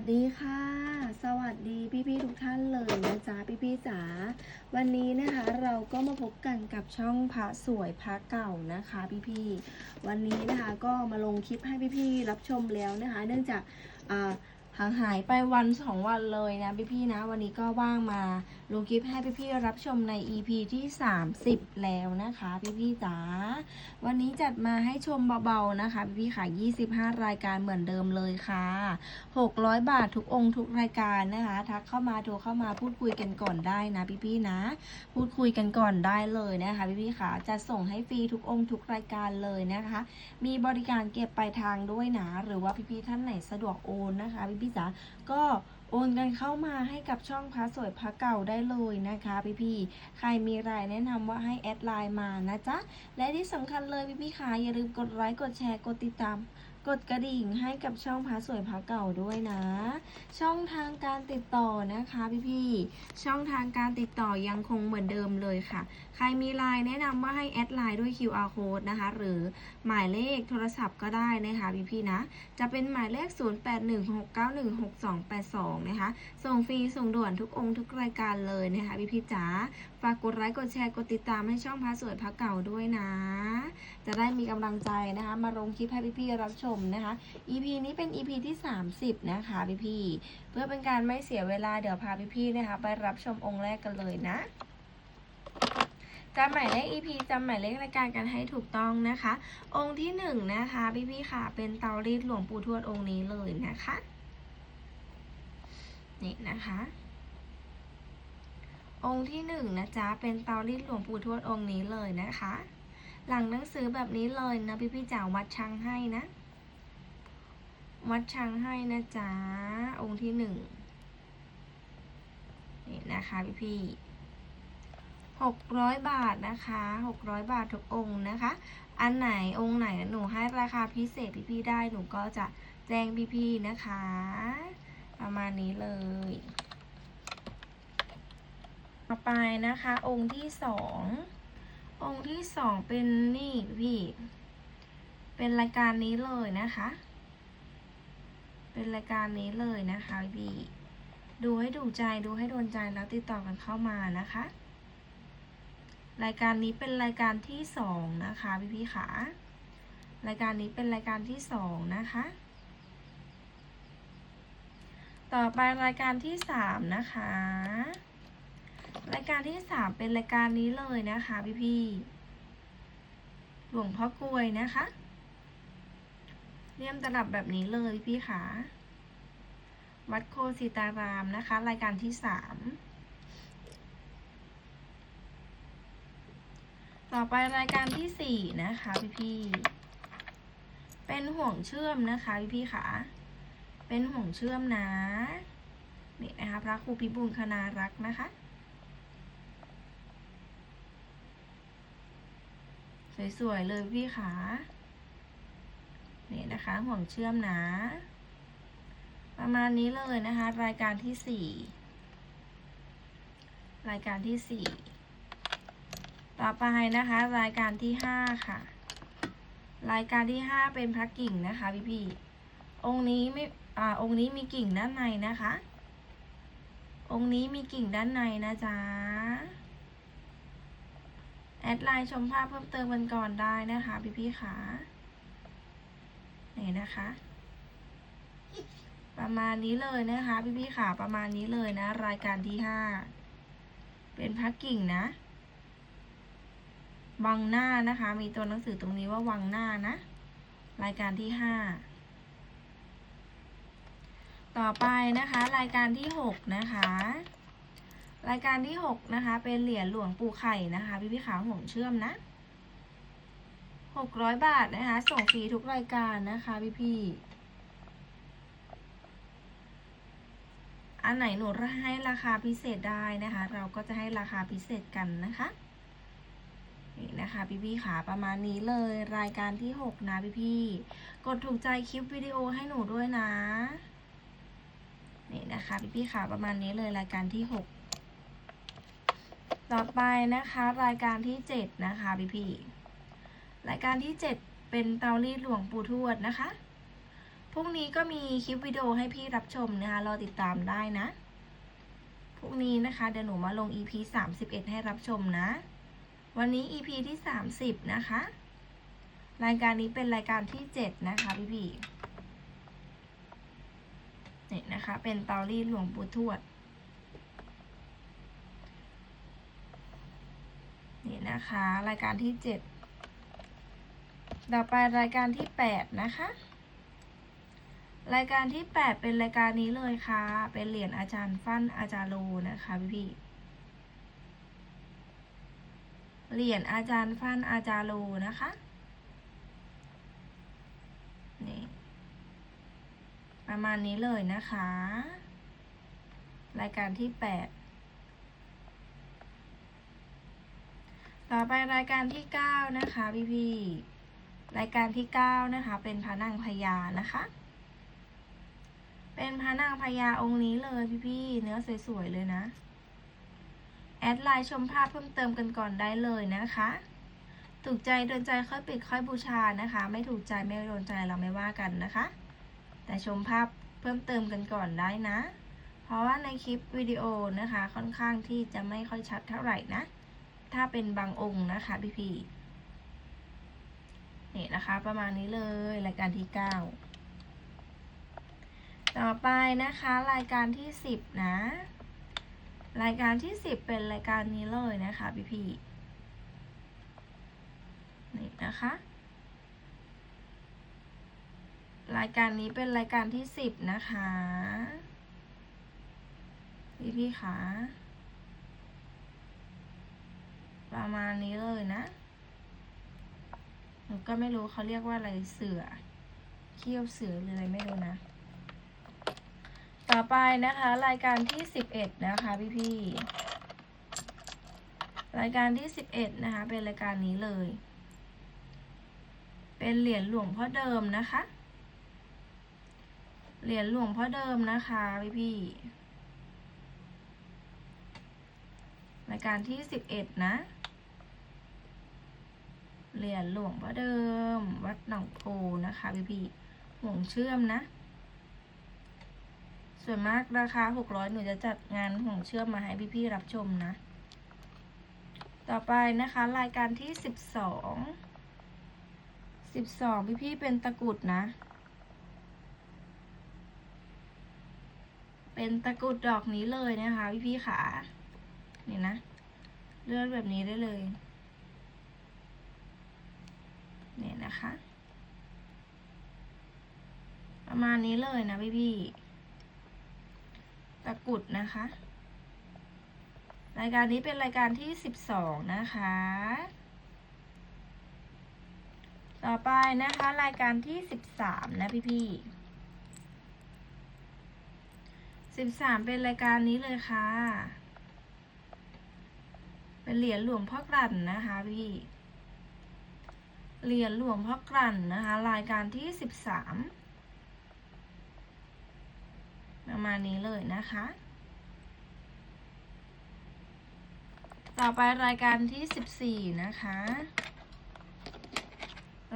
วัสดีค่ะ สวัสดีพี่ๆทุกท่านเลยนะจ๊ะพี่ๆจ๋าวันนี้นะคะเราก็มาพบกันกับช่องพระสวยพระเก่านะคะพี่ๆวันนี้นะคะก็มาลงคลิปให้พี่ๆรับชมแล้วนะคะ เนื่องจากห่างหายไปวันสองวันเลยนะพี่ๆนะ วันนี้ก็ว่างมา ลงคลิปให้พี่ๆรับชมใน EP ที่ 30 แล้วนะคะ พี่ๆจ๋า วันนี้จัดมาให้ชมเบาๆนะคะ พี่ๆค่ะ 25 รายการเหมือนเดิมเลยค่ะ 600 บาททุกองค์ทุกรายการนะคะ ทักเข้ามาโทรเข้ามาพูดคุยกันก่อนได้นะ พี่ๆนะ พูดคุยกันก่อนได้เลยนะคะ พี่ๆค่ะจะส่งให้ฟรีทุกองค์ทุกรายการเลยนะคะ มีบริการเก็บปลายทางด้วยนะ หรือว่าพี่ๆท่านไหนสะดวกโอนนะคะ พี่ๆจ๋า ก็ โอนกันเข้ามาให้กับช่องพระสวยพระเก่าได้เลยนะคะพี่ๆ ใครมีรายแนะนำว่าให้แอดไลน์มานะจ๊ะ และที่สำคัญเลยพี่ๆค่ะอย่าลืมกดไลค์กดแชร์กดติดตาม กดกระดิ่งให้กับช่องพระสวยพระเก่าด้วยนะ ช่องทางการติดต่อนะคะพี่ๆ ช่องทางการติดต่อยังคงเหมือนเดิมเลยค่ะ ใครมีไลน์แนะนำว่าให้แอดไลน์ด้วย QR code นะคะ หรือหมายเลขโทรศัพท์ก็ได้นะคะพี่ๆนะ จะเป็นหมายเลข 0816916282 นะคะ ส่งฟรีส่งด่วนทุกองค์ทุกรายการเลยนะคะพี่พี่ๆจ๋า ฝากกดไลค์กดแชร์กดติดตามให้ช่องพระสวยพระเก่าด้วยนะ จะได้มีกำลังใจนะคะ มาลงคลิปให้พี่พี่ๆรับชมนะคะ EP นี้เป็น EP ที่ 30 นะคะพี่พี่ๆเพื่อเป็นการไม่เสียเวลาเดี๋ยวพาพี่พี่ๆนะคะ ไปรับชมองค์แรกกันเลยนะ จำหมายเลข EP จำหมายเลขรายการกันให้ถูกต้องนะคะ องค์ที่1นนะคะพี่พี่ค่ะ เป็นเตารีดหลวงปู่ทวดองค์นี้เลยนะคะนี่นะคะ องค์ที่1นนะจ๊ะเป็นเตารีดหลวงปู่ทวดองค์นี้เลยนะคะ หลังหนังสือแบบนี้เลยนะพี่พี่จ๋าวัดชังให้นะ วัดชังให้นะจ๊ะองค์ที่1นี่นะคะพี่พี่ 600 บาทนะคะ 600 บาททุกองค์นะคะ อันไหนองค์ไหนหนูให้ราคาพิเศษพี่ๆได้หนูก็จะแจ้งพี่ๆนะคะ ประมาณนี้เลย ต่อไปนะคะองค์ที่สององค์ที่สองเป็นนี่พี่เป็นรายการนี้เลยนะคะ เป็นรายการนี้เลยนะคะพี่ดูให้ดูใจดูให้โดนใจแล้วติดต่อกันเข้ามานะคะ รายการนี้เป็นรายการที่สองนะคะพี่พี่ขารายการนี้เป็นรายการที่สองนะคะ ต่อไปรายการที่สามนะคะ รายการที่สามเป็นรายการนี้เลยนะคะพี่พี่หลวงพ่อกลวยนะคะเลี่ยมตลับแบบนี้เลยพี่พี่ๆค่ะวัดโคสิตารามนะคะ รายการที่สาม ต่อไปรายการที่สี่นะคะพี่พี่เป็นห่วงเชื่อมนะคะพี่พี่ๆค่ะ เป็นห่วงเชื่อมนะนี่นะคะพระครูพิบูลคณารักษ์นะคะ สวยๆเลยพี่ขานี่นะคะห่วงเชื่อมนะ ประมาณนี้เลยนะคะ รายการที่สี่รายการที่สี่ ต่อไปนะคะ รายการที่ห้าค่ะ รายการที่ห้าเป็นพระกิ่งนะคะพี่พี่องค์นี้ไม่อ่าองค์นี้มีกิ่งด้านในนะคะ องค์นี้มีกิ่งด้านในนะจ๊ะแอดไลน์ชมภาพเพิ่มเติมกันก่อนได้นะคะ พี่พี่ๆค่ะนี่นะคะ ประมาณนี้เลยนะคะ พี่พี่ๆค่ะประมาณนี้เลยนะ รายการที่ห้าเป็นพักกิ่งนะ วังหน้านะคะ มีตัวหนังสือตรงนี้ว่าวังหน้านะ รายการที่ห้าต่อไปนะคะ รายการที่หกนะคะ รายการที่หกนะคะ เป็นเหรียญหลวงปู่ไข่นะคะ พี่พี่ๆขาวห่วงเชื่อมนะหกร้อยบาทนะคะ ส่งฟรีทุกรายการนะคะพี่พี่ๆอันไหนหนูให้ราคาพิเศษได้นะคะ เราก็จะให้ราคาพิเศษกันนะคะ นี่นะคะพี่พี่ขาประมาณนี้เลยรายการที่หกนะพี่พี่กดถูกใจคลิปวิดีโอให้หนูด้วยนะ นี่นะคะพี่พี่ขาประมาณนี้เลยรายการที่หกต่อไปนะคะ รายการที่เจ็ดนะคะพี่พี่รายการที่เจ็ดเป็นเตารีดหลวงปู่ทวดนะคะผรุ่งนี้ก็มีคลิปวิดีโอให้พี่รับชมนะคะรอติดตามได้นะพรุ่งนี้นะคะเดี๋ยวหนูมาลง EP 31 ให้รับชมนะ วันนี้ EP ที่ 30 นะคะ รายการนี้เป็นรายการที่ 7 นะคะพี่พี่นี่นะคะ เป็นเตารีดหลวงปู่ทวด นี่นะคะ รายการที่ 7 ต่อไปรายการที่ 8 นะคะ รายการที่ 8 เป็นรายการนี้เลยค่ะ เป็นเหรียญอาจารย์ฟั่นอาจารย์โลนะคะพี่พี่ๆ เหรียญอาจารย์ฟันอาจารย์โลนะคะนี่ประมาณนี้เลยนะคะ รายการที่8ต่อไปรายการที่9นะคะพี่พี่รายการที่9นะคะ เป็นพระนางพญานะคะ เป็นพระนางพญาองค์นี้เลยพี่พี่เนื้อสวยๆเลยนะ แอดไลน์ชมภาพเพิ่มเติมกันก่อนได้เลยนะคะ ถูกใจโดนใจค่อยปิดค่อยบูชานะคะ ไม่ถูกใจไม่โดนใจเราไม่ว่ากันนะคะ แต่ชมภาพเพิ่มเติมกันก่อนได้นะ เพราะว่าในคลิปวิดีโอนะคะค่อนข้างที่จะไม่ค่อยชัดเท่าไหร่นะ ถ้าเป็นบางองค์นะคะพี่พี่นี่นะคะประมาณนี้เลยรายการที่ 9 ต่อไปนะคะรายการที่ 10 นะ รายการที่ 10 เป็นรายการนี้เลยนะคะพี่พี่นี่นะคะ รายการนี้เป็นรายการที่ 10 นะคะพี่พี่คะประมาณนี้เลยนะหนูก็ไม่รู้เขาเรียกว่าอะไรเสือเขี้ยวเสือหรืออะไรไม่รู้นะ ต่อไปนะคะรายการที่สิบเอ็ดนะคะพี่พี่ๆรายการที่สิบเอ็ดนะคะ เป็นรายการนี้เลย เป็นเหรียญหลวงพ่อเดิมนะคะ เหรียญหลวงพ่อเดิมนะคะพี่พี่ๆรายการที่สิบเอ็ดนะ เหรียญหลวงพ่อเดิม วัดหนองโพนะคะพี่พี่ๆห่วงเชื่อมนะ ส่วนมากราคาหกร้อยหนูจะจัดงานห่วงเชื่อมมาให้พี่พี่ๆรับชมนะ ต่อไปนะคะรายการที่สิบสองสิบสองพี่พี่ๆเป็นตะกุดนะ เป็นตะกุดดอกนี้เลยนะคะพี่พี่ๆขานี่นะ เลือกแบบนี้ได้เลยเนี่ยนะคะ ประมาณนี้เลยนะพี่พี่ๆ ตะกุดนะคะ รายการนี้เป็นรายการที่สิบสองนะคะ ต่อไปนะคะรายการที่สิบสามนะพี่พี่สิบสามเป็นรายการนี้เลยค่ะ เป็นเหรียญหลวงพ่อกลั่นนะคะพี่ เหรียญหลวงพ่อกลั่นนะคะ รายการที่สิบสาม ประมาณนี้เลยนะคะ ต่อไปรายการที่สิบสี่นะคะ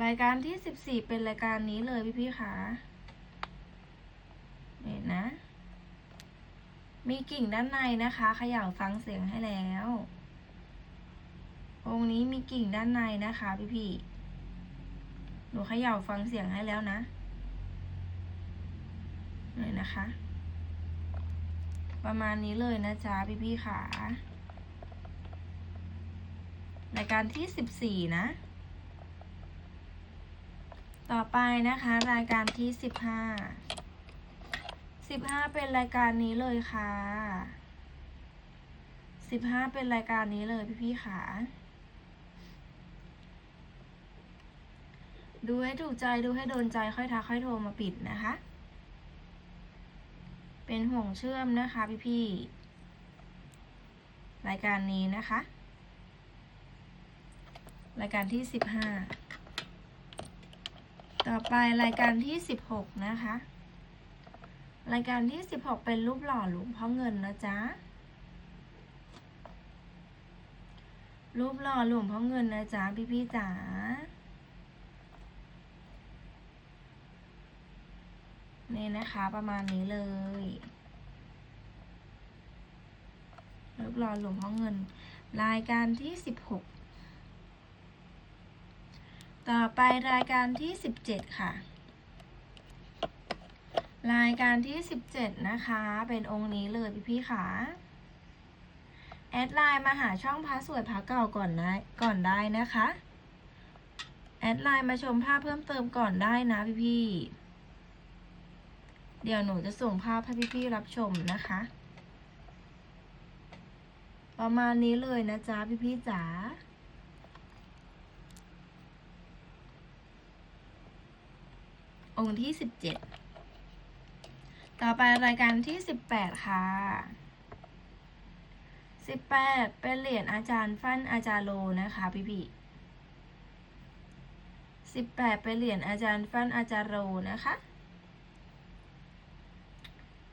รายการที่สิบสี่เป็นรายการนี้เลยพี่พี่คะนี่นะ มีกิ่งด้านในนะคะขย่าฟังเสียงให้แล้วองค์นี้มีกิ่งด้านในนะคะพี่พี่หนูเขย่าฟังเสียงให้แล้วนะนี่นะคะ ประมาณนี้เลยนะจ๊ะพี่พี่ๆค่ะรายการที่สิบสี่นะ ต่อไปนะคะ รายการที่สิบห้าสิบห้าเป็นรายการนี้เลยค่ะสิบห้าเป็นรายการนี้เลยพี่พี่ๆค่ะดูให้ถูกใจดูให้โดนใจค่อยทักค่อยโทรมาปิดนะคะ เป็นห่วงเชื่อมนะคะพี่พี่ๆ รายการนี้นะคะ รายการที่สิบห้า ต่อไปรายการที่สิบหกนะคะ รายการที่สิบหกเป็นรูปหล่อหลวงพ่อเงินนะจ๊ะ รูปหล่อหลวงพ่อเงินนะจ๊ะพี่พี่ๆจ๋า นี่นะคะประมาณนี้เลยรูปหล่อหลวงพ่อเงิน รายการที่สิบหกต่อไปรายการที่สิบเจ็ดค่ะ รายการที่สิบเจ็ดนะคะ เป็นองค์นี้เลยพี่พี่ๆค่ะแอดไลน์มาหาช่องพระสวยพระเก่าก่อนนะก่อนได้นะคะ แอดไลน์มาชมภาพเพิ่มเติมก่อนได้นะพี่พี่ เดี๋ยวหนูจะส่งภาพให้พี่พี่ๆรับชมนะคะ ประมาณนี้เลยนะจ๊ะพี่พี่ๆจ๋าองค์ที่สิบเจ็ดต่อไปรายการที่สิบแปดค่ะสิบแปดเป็นเหรียญอาจารย์ฟั่นอาจารย์โลนะคะพี่พี่สิบแปดเป็นเหรียญอาจารย์ฟั่นอาจารย์โลนะคะ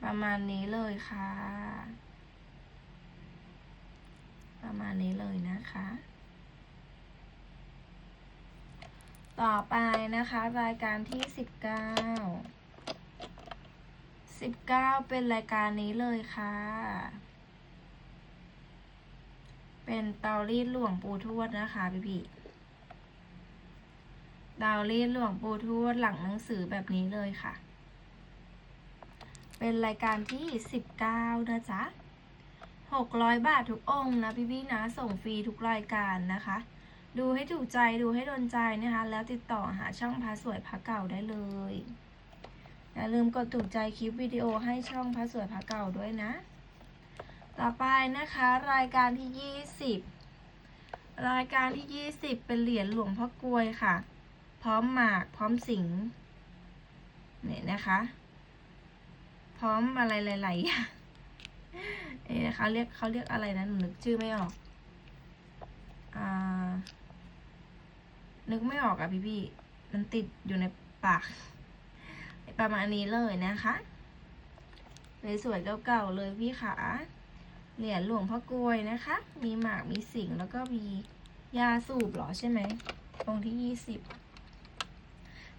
ประมาณนี้เลยค่ะ ประมาณนี้เลยนะคะ ต่อไปนะคะ รายการที่สิบเก้าสิบเก้าเป็นรายการนี้เลยค่ะ เป็นเตารีดหลวงปูทวดนะคะพี่พี่เตารีดหลวงปูทวดหลังหนังสือแบบนี้เลยค่ะ เป็นรายการที่สิบเก้านะจ๊ะหกร้อยบาททุกองค์นะพี่พี่นะ ส่งฟรีทุกรายการนะคะ ดูให้ถูกใจดูให้โดนใจนะคะ แล้วติดต่อหาช่องพระสวยพระเก่าได้เลยอย่าลืมกดถูกใจคลิปวิดีโอให้ช่องพระสวยพระเก่าด้วยนะ ต่อไปนะคะรายการที่ 20 รายการที่ 20 เป็นเหรียญหลวงพ่อกลวยค่ะ พร้อมหมากพร้อมสิงเนี่ยนะคะ พร้อมอะไรหลายๆอย่างเอ๊ะนะคะเรียกเขาเรียกอะไรนะหนูนึกชื่อไม่ออกอ่านึกไม่ออกอะพี่พี่มันติดอยู่ในปาก ประมาณนี้เลยนะคะเลยสวยเก่าๆเลยพี่ขาเหรียญหลวงพ่อกลวยนะคะ มีหมากมีสิงแล้วก็มียาสูบหรอใช่ไหมองที่ยี่สิบ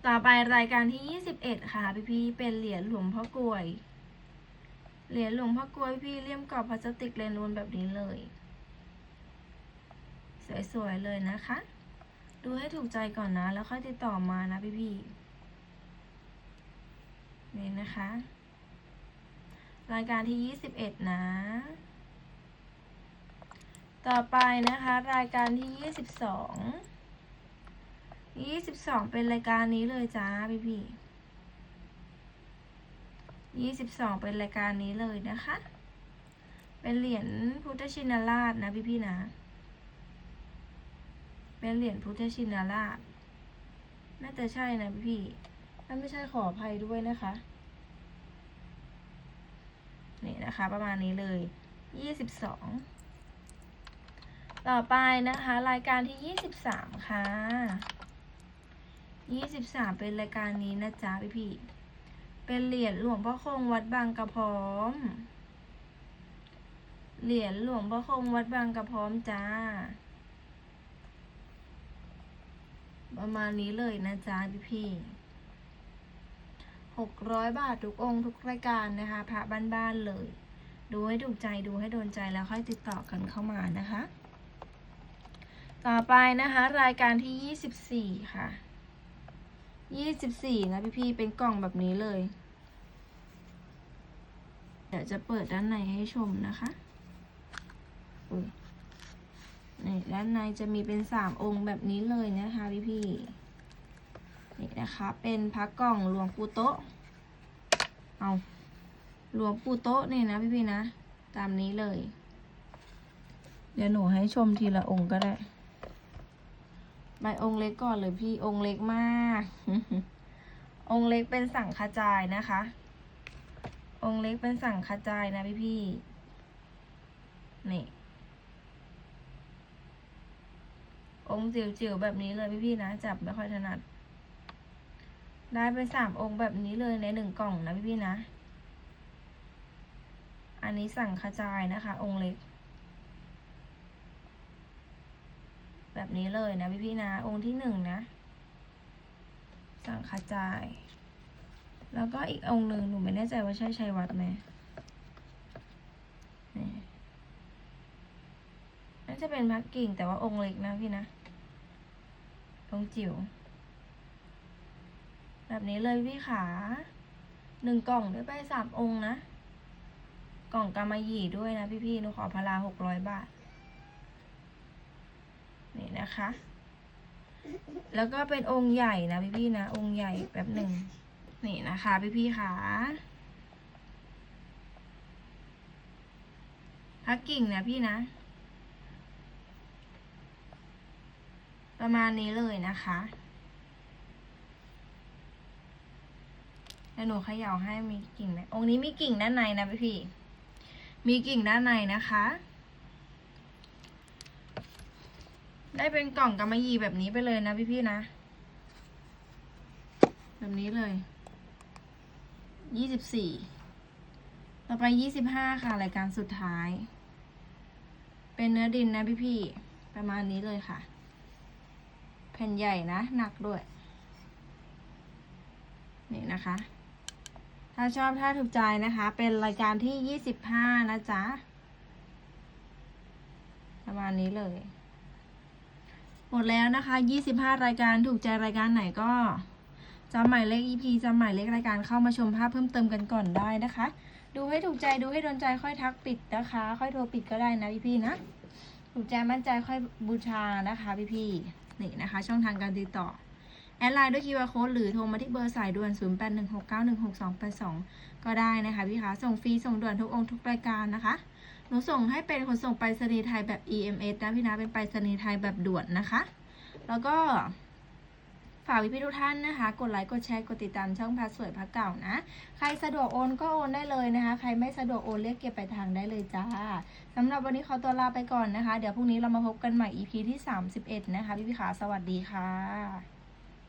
ต่อไปรายการที่ยี่สิบเอ็ดค่ะพี่พี่เป็นเหรียญหลวงพ่อกลวย เหรียญหลวงพ่อกล้วยพี่เลี่ยมกรอบพลาสติกเรนูนแบบนี้เลย สวยๆเลยนะคะ ดูให้ถูกใจก่อนนะ แล้วค่อยติดต่อมานะพี่ๆนี่นะคะ รายการที่ 21 นะ ต่อไปนะคะ รายการที่ 22 22 เป็นรายการนี้เลยจ้าพี่ๆ 22 เป็นรายการนี้เลยนะคะ เป็นเหรียญพุทธชินราชนะพี่พี่นะ เป็นเหรียญพุทธชินราช น่าจะใช่นะพี่พี่ ถ้าไม่ใช่ขออภัยด้วยนะคะ นี่นะคะ ประมาณนี้เลย 22 ต่อไปนะคะ รายการที่ 23 ค่ะ 23 เป็นรายการนี้นะจ๊ะพี่พี่ เป็นเหรียญหลวงพ่อคงวัดบางกระพร้อม เหรียญหลวงพ่อคงวัดบางกระพร้อมจ้า ประมาณนี้เลยนะจ๊ะพี่พี่หกร้อยบาททุกองค์ทุกรายการนะคะ พระบ้านๆเลย ดูให้ถูกใจดูให้โดนใจแล้วค่อยติดต่อกันเข้ามานะคะ ต่อไปนะคะ รายการที่ยี่สิบสี่ค่ะ ยี่สิบสี่นะพี่พี่เป็นกล่องแบบนี้เลย เดี๋ยวจะเปิดด้านในให้ชมนะคะนี่ด้านในจะมีเป็นสามองค์แบบนี้เลยนะคะพี่พี่นี่นะคะ เป็นพระกล่องหลวงปู่โต๊ะ เอาหลวงปู่โต๊ะนี่นะพี่พี่นะ ตามนี้เลย เดี๋ยวหนูให้ชมทีละองค์ก็ได้ ใบองค์เล็กก่อนเลยพี่องค์เล็กมาก องค์เล็กเป็นสั่งขจายนะคะ องค์เล็กเป็นสั่งขจายนะพี่พี่นี่ องค์จิ๋วๆแบบนี้เลยพี่ๆนะ จับไม่ค่อยถนัด ได้ไปสามองค์แบบนี้เลยในหนึ่งกล่องนะพี่ๆนะ อันนี้สั่งขจายนะคะ องค์เล็ก แบบนี้เลยนะพี่ๆนะ องค์ที่หนึ่งนะ สั่งขจาย แล้วก็อีกองค์หนึ่งหนูไม่แน่ใจว่าใช่ชัยวัฒน์ไหมนี่น่าจะเป็นพระกิ่งแต่ว่าองค์เล็กนะพี่นะองค์จิ๋ว แบบนี้เลยพี่ขาหนึ่งกล่องได้ไปสามองค์นะ กล่องกำมะหยี่ด้วยนะพี่ๆหนูขอพาราหกร้อยบาท นี่นะคะ แล้วก็เป็นองค์ใหญ่นะพี่ๆนะ องค์ใหญ่แบบหนึ่ง นี่นะคะพี่ๆค่ะพักกิ่งนะพี่นะ ประมาณนี้เลยนะคะแล้วหนูเขย่าให้มีกิ่งไหมองค์นี้มีกิ่งด้านในนะพี่พี่ มีกิ่งด้านในนะคะ ได้เป็นกล่องกำมะหยี่แบบนี้ไปเลยนะพี่พี่ๆนะ แบบนี้เลย ยี่สิบสี่ ต่อไปยี่สิบห้าค่ะรายการสุดท้าย เป็นเนื้อดินนะพี่พี่ๆ ประมาณนี้เลยค่ะ แผ่นใหญ่นะ หนักด้วย นี่นะคะ ถ้าชอบถ้าถูกใจนะคะ เป็นรายการที่ยี่สิบห้านะจ๊ะ ประมาณนี้เลย หมดแล้วนะคะยี่สิบห้ารายการถูกใจรายการไหนก็จำหมายเลข EP จำหมายเลขรายการเข้ามาชมภาพเพิ่มเติมกันก่อนได้นะคะ ดูให้ถูกใจดูให้โดนใจค่อยทักปิดนะคะ ค่อยโทรปิดก็ได้นะพี่ๆนะ ถูกใจมั่นใจค่อยบูชานะคะพี่ๆนี่นะคะ ช่องทางการติดต่อ แอดไลน์ด้วย QR code หรือโทรมาที่เบอร์สายด่วน 0816916282 ก็ได้นะคะพี่คะส่งฟรีส่งด่วนทุกองค์ทุกรายการนะคะ หนูส่งให้เป็นขนส่งไปรษณีย์ไทยแบบ EMS นะพี่นะเป็นไปรษณีย์ไทยแบบด่วนนะคะ แล้วก็ฝากพี่ๆทุกท่านนะคะ กดไลค์ กดแชร์ กดติดตามช่องพัสสวยพักเก่านะ ใครสะดวกโอนก็โอนได้เลยนะคะ ใครไม่สะดวกโอนเรียกเก็บไปทางได้เลยจ้าสำหรับวันนี้ขอตัวลาไปก่อนนะคะ เดี๋ยวพรุ่งนี้เรามาพบกันใหม่ EP ที่ 31 นะคะ พี่ๆขาสวัสดีค่ะ